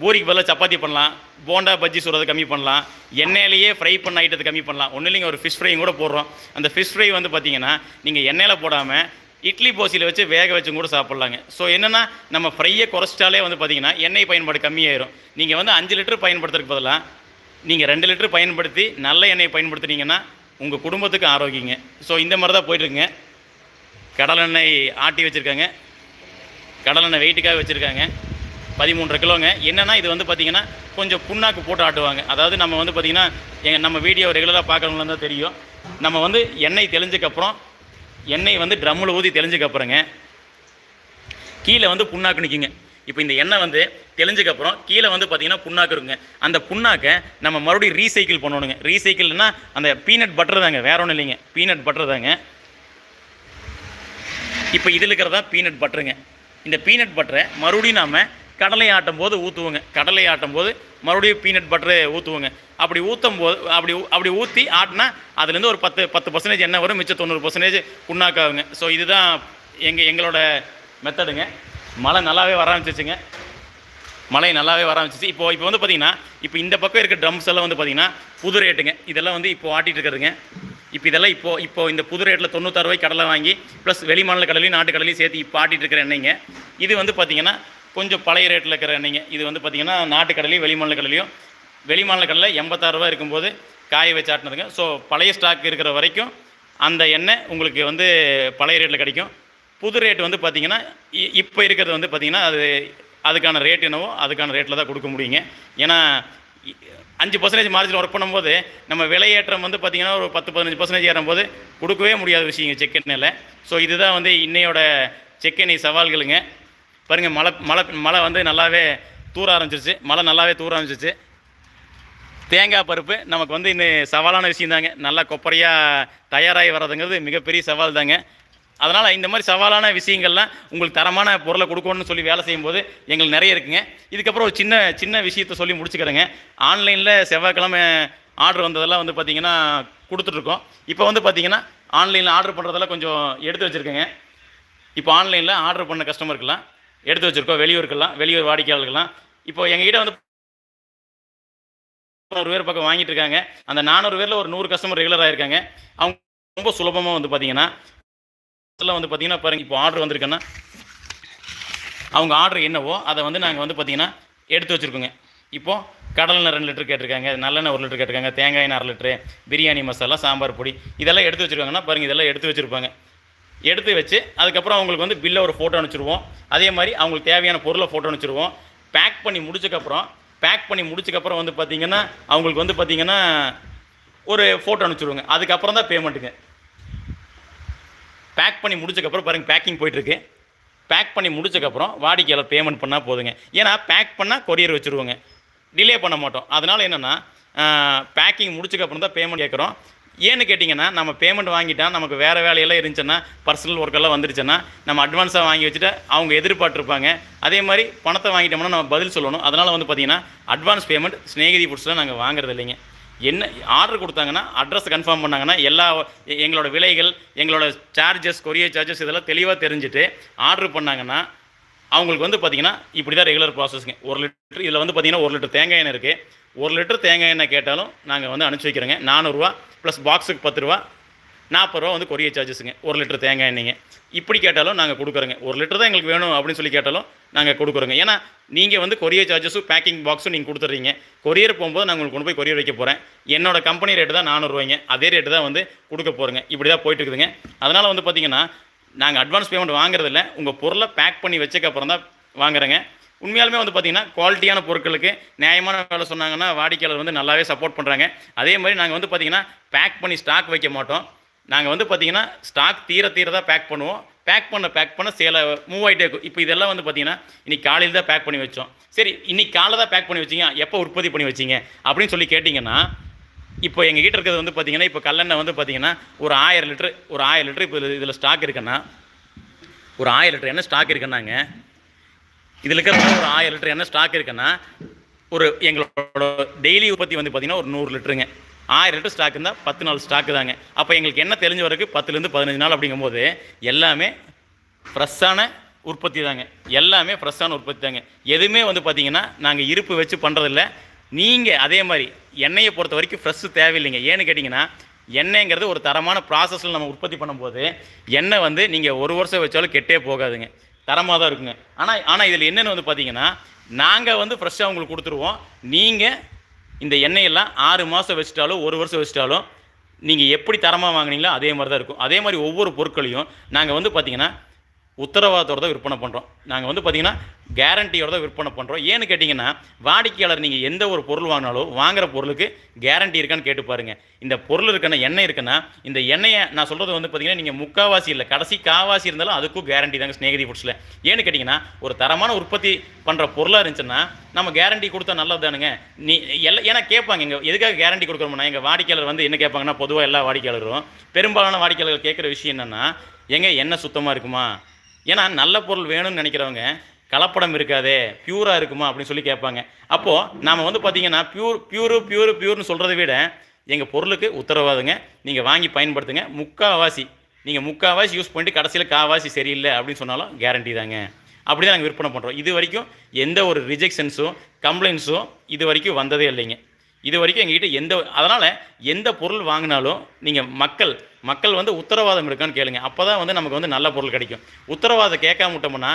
பூரிக்கு பதிலாக சப்பாத்தி பண்ணலாம் போண்டா பஜ்ஜி சுடுறதை கம்மி பண்ணலாம் எண்ணெயிலேயே ஃப்ரை பண்ண ஐட்டத்தை கம்மி பண்ணலாம். ஒன்றும் இல்லைங்க ஒரு ஃபிஷ் ஃப்ரையும் கூட போடுறோம். அந்த ஃபிஷ் ஃப்ரை வந்து பார்த்தீங்கன்னா நீங்கள் எண்ணெயில் போடாமல் இட்லி போசியில் வச்சு வேக வச்சும் கூட சாப்பிட்லாங்க. ஸோ என்னென்னா நம்ம ஃப்ரையை குறைச்சிட்டாலே வந்து பார்த்தீங்கன்னா எண்ணெய் பயன்பாடு கம்மியாயிரும். நீங்கள் வந்து அஞ்சு லிட்டர் பயன்படுத்துறதுக்கு பதிலாக நீங்கள் ரெண்டு லிட்டர் பயன்படுத்தி நல்ல எண்ணெயை பயன்படுத்துனீங்கன்னா உங்கள் குடும்பத்துக்கு ஆரோக்கியங்க. ஸோ இந்த மாதிரி தான் போயிட்டுருக்குங்க கடலெண்ணெய் ஆட்டி வச்சுருக்காங்க. கடலெண்ணெய் வெயிட்டுக்காக வச்சுருக்காங்க. பதிமூன்றரை கிலோங்க. என்னென்னா இது வந்து பார்த்திங்கன்னா கொஞ்சம் புண்ணாக்கு போட்டு ஆட்டுவாங்க. அதாவது நம்ம வந்து பார்த்திங்கன்னா எங்கள் நம்ம வீடியோ ரெகுலராக பார்க்குறவங்களாம் தான் தெரியும். நம்ம வந்து எண்ணெய் தெளிஞ்சக்கப்புறம் எண்ணெய் வந்து ட்ரம்மில் ஊதி தெளிஞ்சக்கப்புறங்க கீழே வந்து புண்ணாக்கு நிற்குங்க இப்போ இந்த எண்ணெய் வந்து தெளிஞ்சக்கப்புறம் கீழே வந்து பார்த்தீங்கன்னா புண்ணாக்கு இருக்குங்க. அந்த புண்ணாக்கை நம்ம மறுபடியும் ரீசைக்கிள் பண்ணணுங்க. ரீசைக்கிள்னா அந்த பீனட் பட்டர் தாங்க. வேற ஒன்றும் இல்லைங்க. பீனட் பட்டர் தாங்க. இப்போ இதில் இருக்கிறதா பீனட் பட்டருங்க இந்த பீனட் பட்டரை மறுபடியும் நாம் கடலை ஆட்டும் போது ஊற்றுவோங்க கடலை ஆட்டும் போது மறுபடியும் பீனட் பட்டரு ஊற்றுவோங்க அப்படி ஊற்றும் போது அப்படி அப்படி ஊற்றி ஆட்டினா அதுலேருந்து ஒரு பத்து பத்து பர்சன்டேஜ் என்ன வரும் மிச்சம் தொண்ணூறு பர்சன்டேஜ் புண்ணாக்காகுங்க. ஸோ இதுதான் எங்கள் எங்களோட மெத்தடுங்க மழை நல்லாவே வர ஆரம்பிச்சிச்சுங்க. மழை நல்லாவே வர ஆரம்பிச்சிச்சு. இப்போ இப்போ வந்து பார்த்தீங்கன்னா இப்போ இந்த பக்கம் இருக்க ட்ரம்ஸ் எல்லாம் வந்து பார்த்தீங்கன்னா புது ரேட்டுங்க இதெல்லாம் வந்து இப்போ ஆட்டிட்டு இருக்கிறதுங்க இப்போ இதெல்லாம் இப்போ இப்போ இந்த புது ரேட்டில் தொண்ணூத்தாறு ரூபாய் கடலை வாங்கி ப்ளஸ் வெளிமாநில கடலையும் நாட்டு கடலையும் சேர்த்து இப்போ ஆட்டிட்டு இருக்கிற எண்ணெய்ங்க. இது வந்து பார்த்தீங்கன்னா கொஞ்சம் பழைய ரேட்டில் இருக்கிற எண்ணெய்ங்க இது வந்து பார்த்தீங்கன்னா நாட்டுக்கடலையும் வெளிமாநில கடலையும் வெளிமாநில கடலை எண்பத்தாறு இருக்கும்போது காய வச்சு ஆட்டினதுங்க. ஸோ பழைய ஸ்டாக் இருக்கிற வரைக்கும் அந்த எண்ணெய் உங்களுக்கு வந்து பழைய ரேட்டில் கிடைக்கும். புது ரேட் வந்து பார்த்திங்கன்னா இ- இப்போ இருக்கிறது வந்து பார்த்திங்கன்னா அது அதுக்கான ரேட் என்னவோ அதுக்கான ரேட்டில் தான் கொடுக்க முடியுங்க. ஏன்னா இ- அஞ்சு பர்சன்டேஜ் மார்ஜின் ஒர்க் பண்ணும்போது நம்ம விலையேற்றம் வந்து பார்த்தீங்கன்னா ஒரு பத்து பதினஞ்சு பர்சன்டேஜ் ஏறும்போது கொடுக்கவே முடியாத விஷயங்க செக் எண்ணெயில் ஸோ இதுதான் வந்து இன்னையோட செக் எண்ணெய் சவால்களுங்க. பாருங்கள் மழை மழை மழை வந்து நல்லாவே தூர ஆரம்பிச்சிருச்சு. மழை நல்லாவே தூர ஆரம்பிச்சிருச்சு. தேங்காய் பருப்பு நமக்கு வந்து இன்னும் சவாலான விஷயம் தாங்க. நல்லா கொப்பரையாக தயாராகி வர்றதுங்கிறது மிகப்பெரிய சவால் தாங்க. அதனால் இந்த மாதிரி சவாலான விஷயங்கள்லாம் உங்களுக்கு தரமான பொருளை கொடுக்கணும்னு சொல்லி வேலை செய்யும்போது எங்களுக்கு நிறைய இருக்குங்க. இதுக்கப்புறம் ஒரு சின்ன சின்ன விஷயத்த சொல்லி முடிச்சுக்கிறேங்க. ஆன்லைனில் செவ்வாய்க்கிழமை ஆர்டர் வந்ததெல்லாம் வந்து பார்த்திங்கன்னா கொடுத்துட்ருக்கோம். இப்போ வந்து பார்த்திங்கன்னா ஆன்லைனில் ஆர்டர் பண்ணுறதெல்லாம் கொஞ்சம் எடுத்து வச்சுருக்கேங்க. இப்போ ஆன்லைனில் ஆர்டர் பண்ண கஸ்டமருக்கெல்லாம் எடுத்து வச்சுருக்கோம். வெளியூருக்கெல்லாம் வெளியூர் வாடிக்கையாளர்கள்லாம். இப்போ எங்ககிட்ட வந்து நானூறு பேர் பக்கம் வாங்கிட்டு இருக்காங்க. அந்த நானூறு பேரில் ஒரு நூறு கஸ்டமர் ரெகுலராக இருக்காங்க. அவங்க ரொம்ப சுலபமாக வந்து பார்த்தீங்கன்னா வந்து பார்த்தீங்கன்னா பாருங்க இப்போ ஆர்டர் வந்திருக்குன்னா அவங்க ஆர்டர் என்னவோ அதை வந்து நாங்கள் வந்து பார்த்தீங்கன்னா எடுத்து வச்சுருக்கோங்க. இப்போ கடலெண்ணெய் ரெண்டு லிட்டர் கேட்டிருக்காங்க நல்லெண்ணெய் ஒரு லிட்டர் கேட்டிருக்காங்க தேங்காய் அரை லிட்டரு பிரியாணி மசாலா சாம்பார் பொடி இதெல்லாம் எடுத்து வச்சுருக்காங்கன்னா பாருங்கள் இதெல்லாம் எடுத்து வச்சுருப்பாங்க. எடுத்து வச்சு அதுக்கப்புறம் அவங்களுக்கு வந்து பில்லை ஒரு ஃபோட்டோ அனுப்பிச்சிருவோம். அதே மாதிரி அவங்களுக்கு தேவையான பொருளை ஃபோட்டோ அனுப்பிச்சிருவோம். பேக் பண்ணி முடிச்சக்கப்புறம் பேக் பண்ணி முடிச்சக்கப்புறம் வந்து பார்த்தீங்கன்னா அவங்களுக்கு வந்து பார்த்தீங்கன்னா ஒரு ஃபோட்டோ அனுப்பிச்சிடுவோங்க அதுக்கப்புறம் தான் பேமெண்ட்டுங்க பேக் பண்ணி முடிச்சக்கப்புறம் பாருங்கள் பேக்கிங் போயிட்டுருக்கு. பேக் பண்ணி முடிச்சக்கப்புறம் வாடிக்கையாளர் பேமெண்ட் பண்ணால் போதுங்க. ஏன்னா பேக் பண்ணால் கொரியர் வச்சுருவோங்க. டிலே பண்ண மாட்டோம். அதனால் என்னென்னா பேக்கிங் முடிச்சக்கப்புறம் தான் பேமெண்ட் கேட்குறோம். ஏன்னு கேட்டிங்கன்னா நம்ம பேமெண்ட் வாங்கிட்டா நமக்கு வேறு வேலையெல்லாம் இருந்துச்சுன்னா பர்சனல் ஒர்க்கெல்லாம் வந்துருச்சுன்னா நம்ம அட்வான்ஸாக வாங்கி வச்சுட்டு அவங்க எதிர்பார்த்துருப்பாங்க. அதே மாதிரி பணத்தை வாங்கிட்டோம்னா நம்ம பதில் சொல்லணும். அதனால் வந்து பார்த்திங்கன்னா அட்வான்ஸ் பேமெண்ட் ஸ்நேகிதி ஃபுட்ஸில் நாங்கள் வாங்குறது இல்லைங்க. என்ன ஆர்டர் கொடுத்தாங்கன்னா அட்ரஸ் கன்ஃபார்ம் பண்ணாங்கன்னா எல்லா எங்களோட விலைகள் எங்களோட சார்ஜஸ் கொரியர் சார்ஜஸ் இதெல்லாம் தெளிவாக தெரிஞ்சுட்டு ஆர்டர் பண்ணாங்கன்னா அவங்களுக்கு வந்து பார்த்தீங்கன்னா இப்படி தான் ரெகுலர் ப்ராசஸ்ங்க ஒரு லிட்டர் இதில் வந்து பார்த்தீங்கன்னா ஒரு லிட்டர் தேங்காய் எண்ணெய் இருக்குது ஒரு லிட்டர் தேங்காய் எண்ணெய் கேட்டாலும் நாங்கள் வந்து அனுப்பிச்சி வைக்கிறோங்க. நானூறுரூவா ப்ளஸ் பாக்ஸுக்கு பத்து ரூபா நாற்பது ரூபா வந்து கொரியர் சார்ஜஸுங்க ஒரு லிட்டர் தேங்காய் எண்ணெய்ங்க. இப்படி கேட்டாலும் நாங்கள் கொடுக்குறோங்க. ஒரு லிட்டர் தான் எங்களுக்கு வேணும் அப்படின்னு சொல்லி கேட்டாலும் நாங்கள் கொடுக்குறோங்க. ஏன்னா நீங்கள் வந்து கொரியர் சார்ஜஸும் பேக்கிங் பாக்ஸும் நீங்கள் கொடுத்துட்றீங்க. கொரியர் போகும்போது நான் உங்களுக்கு கொண்டு போய் கொரியர் வைக்க போகிறேன் என்னோட கம்பெனி ரேட்டு தான் நானூறுவாய்ங்க. அதே ரேட்டு தான் வந்து கொடுக்க போகிறேங்க இப்படி தான் போயிட்டு இருக்குதுங்க. அதனால் வந்து பார்த்தீங்கன்னா நாங்கள் அட்வான்ஸ் பேமெண்ட் வாங்குறதில்ல. உங்கள் பொருளை பேக் பண்ணி வச்சக்கப்புறம் தான் வாங்குறேங்க. உண்மையாலுமே வந்து பார்த்தீங்கன்னா குவாலிட்டியான பொருட்களுக்கு நியாயமான வேலை சொன்னாங்கன்னா வாடிக்கையாளர் வந்து நல்லாவே சப்போர்ட் பண்ணுறாங்க அதே மாதிரி நாங்கள் வந்து பார்த்திங்கன்னா பேக் பண்ணி ஸ்டாக் வைக்க மாட்டோம். நாங்கள் வந்து பார்த்தீங்கன்னா ஸ்டாக் தீர தீர தான் பேக் பண்ணுவோம். பேக் பண்ண பேக் பண்ண சேலை மூவ் ஆகிட்டே இருக்கும். இப்போ இதெல்லாம் வந்து பார்த்தீங்கன்னா இன்றைக்கி காலையில் தான் பேக் பண்ணி வச்சோம். சரி இன்னைக்கு காலை தான் பேக் பண்ணி வச்சீங்க. எப்போ உற்பத்தி பண்ணி வச்சீங்க? அப்படின்னு சொல்லி கேட்டிங்கன்னா இப்போ எங்கள் கிட்ட இருக்கிறது வந்து பார்த்தீங்கன்னா இப்போ கல்லெண்ணெய் வந்து பார்த்தீங்கன்னா ஒரு ஆயிரம் லிட்ரு ஒரு ஆயிரம் லிட்டரு இப்போ இதில் ஸ்டாக் இருக்குன்னா ஒரு ஆயிரம் லிட்டர் என்ன ஸ்டாக் இருக்குன்னாங்க? இதில் இருக்கிற ஒரு ஆயிரம் லிட்டர் என்ன ஸ்டாக் இருக்குன்னா ஒரு எங்களோட டெய்லி உற்பத்தி வந்து பார்த்தீங்கன்னா ஒரு நூறு லிட்டருங்க. ஆயிரம் லிட்டர் ஸ்டாக் இருந்தால் பத்து நாள் ஸ்டாக்கு தாங்க. அப்போ எங்களுக்கு என்ன தெரிஞ்ச வரைக்கும் பத்துலேருந்து பதினஞ்சு நாள் அப்படிங்கும்போது எல்லாமே ஃப்ரெஷ்ஷான உற்பத்தி தாங்க. எல்லாமே ஃப்ரெஷ்ஷான உற்பத்தி தாங்க. எதுவுமே வந்து பார்த்தீங்கன்னா நாங்கள் இருப்பு வச்சு பண்ணுறதில்ல நீங்கள் அதே மாதிரி எண்ணெயை பொறுத்த வரைக்கும் ஃப்ரெஷ்ஷு தேவையில்லைங்க. ஏன்னு கேட்டிங்கன்னா எண்ணெய்ங்கிறது ஒரு தரமான ப்ராசஸில் நம்ம உற்பத்தி பண்ணும்போது எண்ணெய் வந்து நீங்கள் ஒரு வருஷம் வச்சாலும் கெட்டே போகாதுங்க. தரமாக தான் இருக்குங்க. ஆனால் ஆனால் இதில் என்னென்னு வந்து பார்த்தீங்கன்னா நாங்கள் வந்து ஃப்ரெஷ்ஷாக உங்களுக்கு கொடுத்துருவோம். நீங்கள் இந்த எண்ணெயெல்லாம் ஆறு மாதம் வச்சுட்டாலும் ஒரு வருஷம் வச்சுட்டாலும் நீங்கள் எப்படி தரமாக வாங்குனீங்களோ அதே மாதிரி தான் இருக்கும். அதே மாதிரி ஒவ்வொரு பொருட்களையும் நாங்கள் வந்து பார்த்திங்கன்னா உத்தரவாதத்தோட தான் விற்பனை பண்ணுறோம் நாங்கள் வந்து பார்த்தீங்கன்னா கேரண்டியோட தான் விற்பனை பண்ணுறோம் ஏன்னு கேட்டிங்கன்னா வாடிக்கையாளர் நீங்கள் எந்த ஒரு பொருள் வாங்கினாலும் வாங்குகிற பொருளுக்கு கேரண்டி இருக்கான்னு கேட்டு பாருங்கள் இந்த பொருள் இருக்குன்னா எண்ணெய் இருக்குன்னா இந்த எண்ணெயை நான் சொல்கிறது வந்து பார்த்தீங்கன்னா நீங்கள் முக்காவாசி இல்லை கடைசி காவாசி இருந்தாலும் அதுக்கும் கேரண்டி தாங்க ஸ்நேகிதி ஃபுட்ஸில் ஏன்னு கேட்டிங்கன்னா ஒரு தரமான உற்பத்தி பண்ணுற பொருளாக இருந்துச்சுன்னா நம்ம கேரண்டி கொடுத்தா நல்லது தானுங்க நீ எல்லாம் ஏன்னா கேட்பாங்க எங்கள் எதுக்காக கேரண்டி கொடுக்குறோம்னா எங்கள் வாடிக்கையாளர் வந்து என்ன கேட்பாங்கன்னா பொதுவாக எல்லா வாடிக்கையாளரும் பெரும்பாலான வாடிக்கையாளர்கள் கேட்குற விஷயம் என்னென்னா எங்கே எண்ணெய் சுத்தமாக இருக்குமா? ஏன்னா நல்ல பொருள் வேணும்னு நினைக்கிறவங்க கலப்படம் இருக்காதே பியூராக இருக்குமா அப்படின்னு சொல்லி கேட்பாங்க. அப்போது நாம் வந்து பார்த்தீங்கன்னா பியூர் பியூரு பியூரு பியூர்னு சொல்கிறத விட எங்கள் பொருளுக்கு உத்தரவாதுங்க. நீங்கள் வாங்கி பயன்படுத்துங்க. முக்காவாசி நீங்கள் முக்காவாசி யூஸ் பண்ணிட்டு கடைசியில் காவாசி சரியில்லை அப்படின்னு சொன்னாலும் கேரண்டி தாங்க. அப்படி தான் நாங்கள் விற்பனை பண்ணுறோம் இது வரைக்கும் எந்த ஒரு ரிஜெக்ஷன்ஸும் கம்ப்ளைண்ட்ஸும் இது வரைக்கும் வந்ததே இல்லைங்க. இது வரைக்கும் எங்ககிட்ட எந்த அதனால் எந்த பொருள் வாங்கினாலும் நீங்கள் மக்கள் மக்கள் வந்து உத்தரவாதம் இருக்கான்னு கேளுங்க. அப்போ தான் வந்து நமக்கு வந்து நல்ல பொருள் கிடைக்கும். உத்தரவாதம் கேட்காம விட்டோம்னா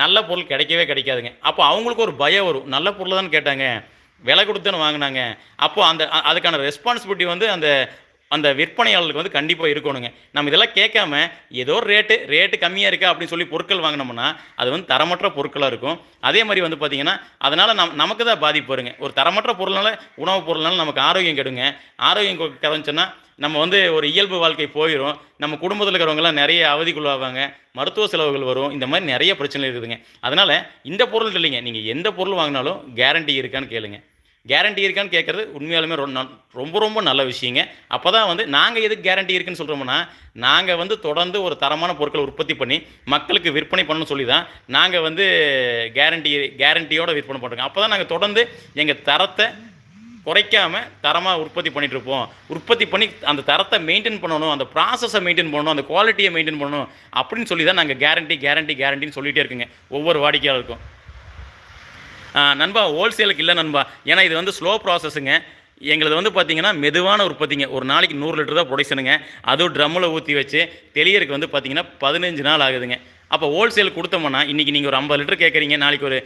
நல்ல பொருள் கிடைக்கவே கிடைக்காதுங்க. அப்போ அவங்களுக்கு ஒரு பயம் வரும். நல்ல பொருள் தான் கேட்டாங்க. விலை கொடுத்துன்னு வாங்கினாங்க. அப்போது அந்த அதுக்கான ரெஸ்பான்சிபிலிட்டி வந்து அந்த அந்த விற்பனையாளருக்கு வந்து கண்டிப்பாக இருக்கணுங்க. நம்ம இதெல்லாம் கேட்காம ஏதோ ஒரு ரேட்டு ரேட்டு கம்மியாக இருக்கா அப்படின்னு சொல்லி பொருட்கள் வாங்கினோம்னா அது வந்து தரமற்ற பொருட்களாக இருக்கும். அதே மாதிரி வந்து பார்த்திங்கன்னா அதனால் நம் நமக்கு தான் பாதிப்பு வருங்க. ஒரு தரமற்ற பொருள்னால உணவுப் பொருள்னால நமக்கு ஆரோக்கியம் கெடுங்க. ஆரோக்கியம் கொ- கெடுச்சுன்னா நம்ம வந்து ஒரு இயல்பு வாழ்க்கை போயிடும் நம்ம குடும்பத்தில் இருக்கிறவங்கலாம் நிறைய அவதிக்குள்ளாவாங்க. மருத்துவ செலவுகள் வரும். இந்த மாதிரி நிறைய பிரச்சனை இருக்குதுங்க. அதனால் இந்த பொருள் இல்லைங்க. நீங்கள் எந்த பொருள் வாங்கினாலும் கேரண்டி இருக்கான்னு கேளுங்க. கேரண்டி இருக்கான்னு கேட்குறது உண்மையாலுமே ரொம்ப ரொம்ப நல்ல விஷயங்க. அப்போ தான் வந்து நாங்கள் எதுக்கு கேரண்டி இருக்குன்னு சொல்கிறோம்னா நாங்கள் வந்து தொடர்ந்து ஒரு தரமான பொருட்களை உற்பத்தி பண்ணி மக்களுக்கு விற்பனை பண்ணணும்னு சொல்லி தான் நாங்கள் வந்து கேரண்டி கேரண்டியோட விற்பனை பண்ணுறோங்க அப்போ தான் நாங்கள் தொடர்ந்து எங்கள் தரத்தை குறைக்காமல் தரமாக உற்பத்தி பண்ணிகிட்டு இருப்போம். உற்பத்தி பண்ணி அந்த தரத்தை மெயின்டைன் பண்ணணும் அந்த ப்ராசஸை மெயின்டைன் பண்ணணும் அந்த குவாலிட்டியை மெயின்டைன் பண்ணணும் அப்படின்னு சொல்லி தான் நாங்கள் கேரண்டி கேரண்டி கேரண்டின்னு சொல்லிகிட்டே இருக்குங்க. ஒவ்வொரு வாடிக்கையாளருக்கும். நண்பா ஹோல்சேலுக்கு இல்லை நண்பா. ஏன்னா இது வந்து ஸ்லோ ப்ராசஸுங்க எங்களது வந்து பார்த்தீங்கன்னா மெதுவான உற்பத்திங்க. ஒரு நாளைக்கு நூறு லிட்டர் தான் ப்ரொடக்ஷனுங்க அதுவும் ட்ரம்மில் ஊற்றி வச்சு தெளியருக்கு வந்து பார்த்தீங்கன்னா பதினஞ்சு நாள் ஆகுதுங்க. அப்போ ஹோல்சேல் கொடுத்தோம்னா இன்றைக்கி நீங்கள் ஒரு ஐம்பது லிட்டர் கேட்குறீங்க நாளைக்கு ஒரு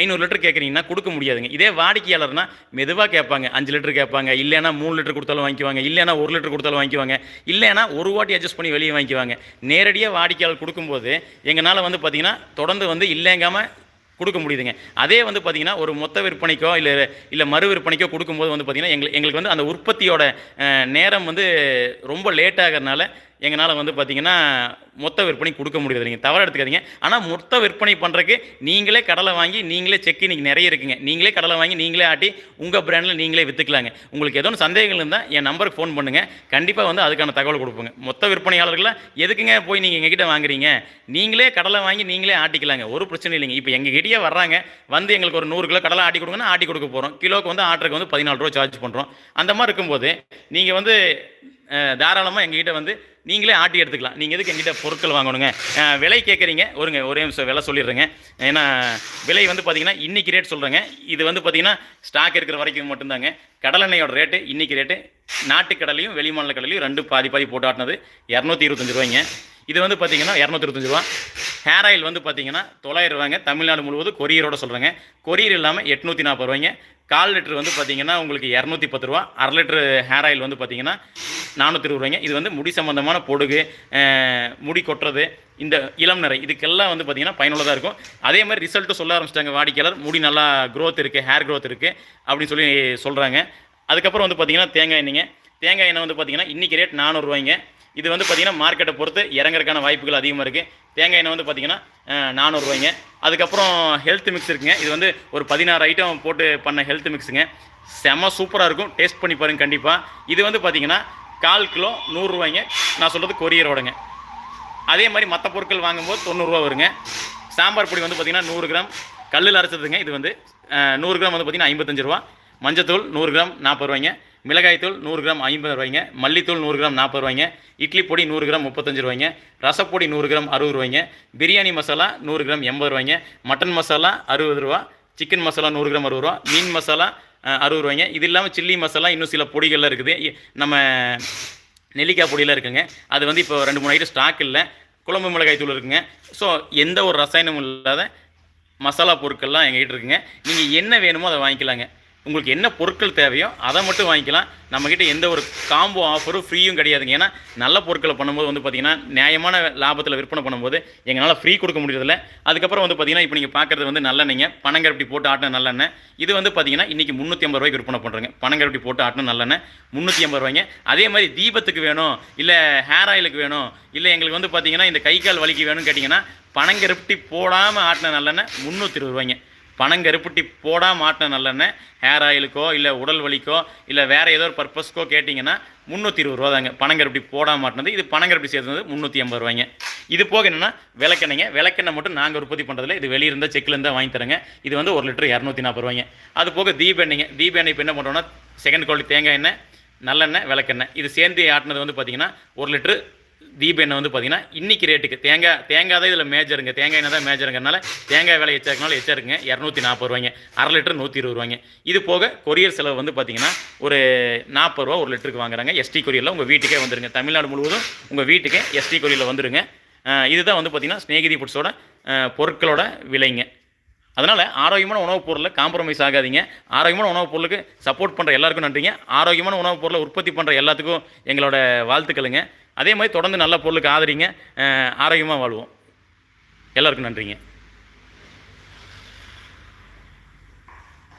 ஐநூறு லிட்டர் கேட்குறீங்கன்னா கொடுக்க முடியாதுங்க. இதே வாடிக்கையாளர்னா மெதுவாக கேட்பாங்க. அஞ்சு லிட்டர் கேட்பாங்க. இல்லைனா மூணு லிட்டர் கொடுத்தாலும் வாங்கிக்குவாங்க. இல்லைன்னா ஒரு லிட்டர் கொடுத்தாலும் வாங்கிக்குவாங்க. இல்லைன்னா ஒரு வாட்டி அட்ஜஸ்ட் பண்ணி வெளியே வாங்கிக்குவாங்க. நேரடியாக வாடிக்கையாளர் கொடுக்கும்போது எங்களால் வந்து பார்த்திங்கன்னா தொடர்ந்து வந்து இல்லைங்காமல் கொடுக்க முடியுதுங்க. அதே வந்து பார்த்திங்கன்னா ஒரு மொத்த விற்பனைக்கோ இல்லை இல்லை மறு விற்பனைக்கோ கொடுக்கும்போது வந்து பார்த்திங்கன்னா எங்களுக்கு எங்களுக்கு வந்து அந்த உற்பத்தியோட நேரம் வந்து ரொம்ப லேட் ஆகிறதுனால எங்களால் வந்து பார்த்திங்கன்னா மொத்த விற்பனை கொடுக்க முடியாது. நீங்கள் தவறு எடுத்துக்காதீங்க. ஆனால் மொத்த விற்பனை பண்ணுறதுக்கு நீங்களே கடலை வாங்கி நீங்களே செக் இன்னைக்கு நிறைய இருக்குங்க. நீங்களே கடலை வாங்கி நீங்களே ஆட்டி உங்கள் பிராண்டில் நீங்களே விற்றுக்கலாங்க உங்களுக்கு ஏதோ ஒன்று சந்தேகங்கள் இருந்தால் என் நம்பருக்கு ஃபோன் பண்ணுங்கள் கண்டிப்பாக வந்து அதுக்கான தகவல் கொடுப்போங்க. மொத்த விற்பனையாளர்களை எதுக்குங்க போய் நீங்கள் எங்ககிட்ட வாங்குறீங்க? நீங்களே கடலை வாங்கி நீங்களே ஆட்டிக்கலாங்க. ஒரு பிரச்சனை இல்லைங்க. இப்போ எங்ககிட்டயே வர்றாங்க. வந்து எங்களுக்கு ஒரு நூறு கிலோ கடலை ஆட்டி கொடுங்கன்னா ஆட்டி கொடுக்க போகிறோம் கிலோக்கு வந்து ஆட்ருக்கு வந்து பதினாலு ரூபா சார்ஜ் பண்ணுறோம் அந்த மாதிரி இருக்கும்போது நீங்கள் வந்து தாராளமாக எங்ககிட்ட வந்து நீங்களே ஆட்டி எடுத்துக்கலாம். நீங்கள் எதுக்கு எங்கிட்ட பொருட்கள் வாங்கணுங்க? விலை கேட்குறீங்க ஒருங்க ஒரே நிமிஷம் விலை சொல்லிடுறேங்க. ஏன்னா விலை வந்து பார்த்தீங்கன்னா இன்றைக்கி ரேட் சொல்கிறேங்க இது வந்து பார்த்தீங்கன்னா ஸ்டாக் இருக்கிற வரைக்கும் மட்டும்தாங்க. கடலெண்ணெயோட ரேட்டு இன்றைக்கி ரேட்டு நாட்டு கடலையும் வெளிமாநில கடலையும் ரெண்டு பாதி பாதி போட்டு ஆட்டினது. இரநூத்தி இருபத்தஞ்சு ரூபாய்ங்க. இது வந்து பார்த்தீங்கன்னா இரநூத்தி இருபத்தஞ்சு ரூபா. ஹேர் ஆயில் வந்து பார்த்தீங்கன்னா தொள்ளாயிரம் ரூபாங்க. தமிழ்நாடு முழுவதும் கொரியரோட சொல்கிறேங்க கொரியர் இல்லாமல் எட்நூற்றி நாற்பது ரூபாய்ங்க. கால் லிட்டர் வந்து பார்த்தீங்கன்னா உங்களுக்கு இரநூத்தி பத்து ரூபா. அரை லிட்டர் ஹேர் ஆயில் வந்து பார்த்தீங்கன்னா நானூற்றி இருபது ரூபாய்ங்க. இது வந்து முடி சம்மந்தமான பொடுகு முடி கொட்டுறது இந்த இளம் நிறை இதுக்கெல்லாம் வந்து பார்த்தீங்கன்னா பயனுள்ளதாக இருக்கும். அதே மாதிரி ரிசல்ட்டும் சொல்ல ஆரம்பிச்சிட்டாங்க வாடிக்கையாளர். முடி நல்லா க்ரோத் இருக்குது ஹேர் க்ரோத் இருக்குது அப்படின்னு சொல்லி சொல்கிறாங்க அதுக்கப்புறம் வந்து பார்த்தீங்கன்னா தேங்காய் எண்ணெய்ங்க. தேங்காய் எண்ணெய் வந்து பார்த்தீங்கன்னா இன்றைக்கி ரேட் நானூறுரூவாய்ங்க இது வந்து பார்த்தீங்கன்னா மார்க்கெட்டை பொறுத்து இறங்குறதுக்கான வாய்ப்புகள் அதிகமாக இருக்குது தேங்காய் எண்ணெய் வந்து பார்த்தீங்கன்னா நானூறுரூவாய்ங்க அதுக்கப்புறம் ஹெல்த் மிக்ஸ் இருக்குங்க. இது வந்து ஒரு பதினாறு ஐட்டம் போட்டு பண்ண ஹெல்த் மிக்ஸுங்க செம சூப்பராக இருக்கும். டேஸ்ட் பண்ணி பாருங்க கண்டிப்பாக இது வந்து பார்த்தீங்கன்னா கால் கிலோ நூறுரூவாய்ங்க. நான் சொல்கிறது கொரியரோடங்க. அதே மாதிரி மற்ற பொருட்கள் வாங்கும்போது தொண்ணூறுரூவா வருங்க. சாம்பார் பொடி வந்து பார்த்திங்கன்னா நூறு கிராம். கல்லில் அரைச்சதுங்க. இது வந்து நூறு கிராம் வந்து பார்த்திங்கன்னா ஐம்பத்தஞ்சு ரூபா. மஞ்சத்தூள் நூறு கிராம் நாற்பது ரூபாய்ங்க. மிளகாய்த்தூள் நூறு கிராம் ஐம்பது ரூபாய்ங்க. மல்லித்தூள் நூறு கிராம் நாற்பது ரூபாய்ங்க. இட்லி பொடி நூறு கிராம் முப்பத்தஞ்சு ரூபாய்ங்க. ரசப்பொடி நூறு கிராம் அறுபது ரூபாய்ங்க. பிரியாணி மசாலா நூறு கிராம் எண்பது ரூபாய்ங்க. மட்டன் மசாலா அறுபது ரூபா. சிக்கன் மசாலா நூறு கிராம் அறுபது ரூபா. மீன் மசாலா அறுபது ரூபாய்ங்க. இது இல்லாமல் சில்லி மசாலா இன்னும் சில பொடிகள்லாம் இருக்குது. நம்ம நெல்லிக்காய் பொடியெல்லாம் இருக்குங்க. அது வந்து இப்போ ரெண்டு மூணு ஐட்டம் ஸ்டாக் இல்லை. குழம்பு மிளகாய் தூள் இருக்குங்க. ஸோ எந்த ஒரு ரசாயனமும் இல்லாத மசாலா பொருட்கள்லாம் எங்ககிட்ட இருக்குங்க. நீங்கள் என்ன வேணுமோ அதை வாங்கிக்கலாங்க. உங்களுக்கு என்ன பொருட்கள் தேவையோ அதை மட்டும் வாங்கிக்கலாம். நம்மக்கிட்ட எந்த ஒரு காம்போ ஆஃபரும் ஃப்ரீயும் கிடையாதுங்க. ஏன்னா நல்ல பொருட்களை பண்ணும்போது வந்து பார்த்தீங்கன்னா நியாயமான லாபத்தில் விற்பனை பண்ணும்போது எங்களால் ஃப்ரீ கொடுக்க முடியறதில்ல. அதுக்கப்புறம் வந்து பார்த்தீங்கன்னா இப்போ நீங்கள் பார்க்குறது வந்து நல்லெண்ணெய்ங்க. பனங்கரப்பட்டி போட்டு ஆட்டின நல்லெண்ணெய். இது வந்து பார்த்தீங்கன்னா இன்றைக்கி முந்நூற்றி ஐம்பது ரூபாய்க்கு விற்பனை பண்ணுறேங்க பனங்கரப்பட்டி போட்டு ஆட்டின நல்லெண்ணெய். முந்நூற்றி ஐம்பது ரூபாய்ங்க. அதே மாதிரி தீபத்துக்கு வேணும் இல்லை ஹேர் ஆயிலுக்கு வேணும் இல்லை எங்களுக்கு வந்து பார்த்தீங்கன்னா இந்த கை கால் வலிக்கு வேணும்னு கேட்டிங்கன்னா பனங்கரப்பட்டி போடாமல் ஆட்டின நல்லெண்ணெய் முந்நூற்றி இருபது ரூபாய்ங்க. பனங்கருப்புட்டி போடாமல் மாட்டின நல்லெண்ணெய் ஹேர் ஆயிலுக்கோ இல்லை உடல் வலிக்கோ இல்லை வேறு ஏதோ ஒரு பர்பஸ்க்கோ கேட்டிங்கன்னா முந்நூற்றி இருபது ரூபா தாங்க பனங்கருப்பட்டி போடாமல் மாட்டினது. இது பனங்கருப்பட்டி சேர்த்தது முந்நூற்றி ஐம்பது ரூபாய்ங்க. இது போக என்னென்னா விளக்கெண்ணெய்ங்க. விளக்கெண்ணெய் மட்டும் நாங்கள் உற்பத்தி பண்ணுறதுல இது வெளியே இருந்தால் செக்கில் வாங்கி தரேங்க. இது வந்து ஒரு லிட்டர் இரநூத்தி நாற்பது ரூபாய்ங்க. அது போக தீப எண்ணெய்ங்க. தீப எண்ணெய் இப்போ என்ன பண்ணுறோன்னா செகண்ட் குவாலிட்டி தேங்காய் எண்ணெய் நல்லெண்ணெய் விளக்கெண்ணெய். இது சேர்ந்து ஆட்டினது வந்து பார்த்தீங்கன்னா ஒரு லிட்டரு தீப எண்ணெய் வந்து பார்த்தீங்கன்னா இன்றைக்கி ரேட்டுக்கு தேங்காய் தேங்காய் தான் இதில் மேஜருங்க தேங்காய் எண்ணெய் தான் மேஜருங்கிறனால தேங்காய் விலை எச்சாக்கனால எச்சாருங்க இரநூத்தி நாற்பது ரூபாய்ங்க. அரை லிட்டர் நூற்றி இருபது ரூபாய்ங்க. இது போக கொரியர் செலவு வந்து பார்த்தீங்கன்னா ஒரு நாற்பது ரூபா ஒரு லிட்டருக்கு வாங்குறாங்க. எஸ்டி கொரியரில் உங்கள் வீட்டுக்கே வந்துருங்க. தமிழ்நாடு முழுவதும் உங்கள் வீட்டுக்கே எஸ்டி கொரியரில் வந்துருங்க. இதுதான் வந்து பார்த்தீங்கன்னா ஸ்நேகிதி ஃபுட்ஸோட பொருட்களோட விலைங்க. அதனால் ஆரோக்கியமான உணவுப் பொருளில் காம்ப்ரமைஸ் ஆகாதீங்க. ஆரோக்கியமான உணவுப் பொருளுக்கு சப்போர்ட் பண்ணுற எல்லாருக்கும் நன்றிங்க. ஆரோக்கியமான உணவுப் பொருளை உற்பத்தி பண்ணுற எல்லாத்துக்கும் எங்களோட வாழ்த்துக்களுங்க. அதே மாதிரி தொடர்ந்து நல்ல பொருளுக்கு ஆதரிங்க. ஆரோக்கியமாக வாழ்வோம். எல்லாருக்கும் நன்றிங்க.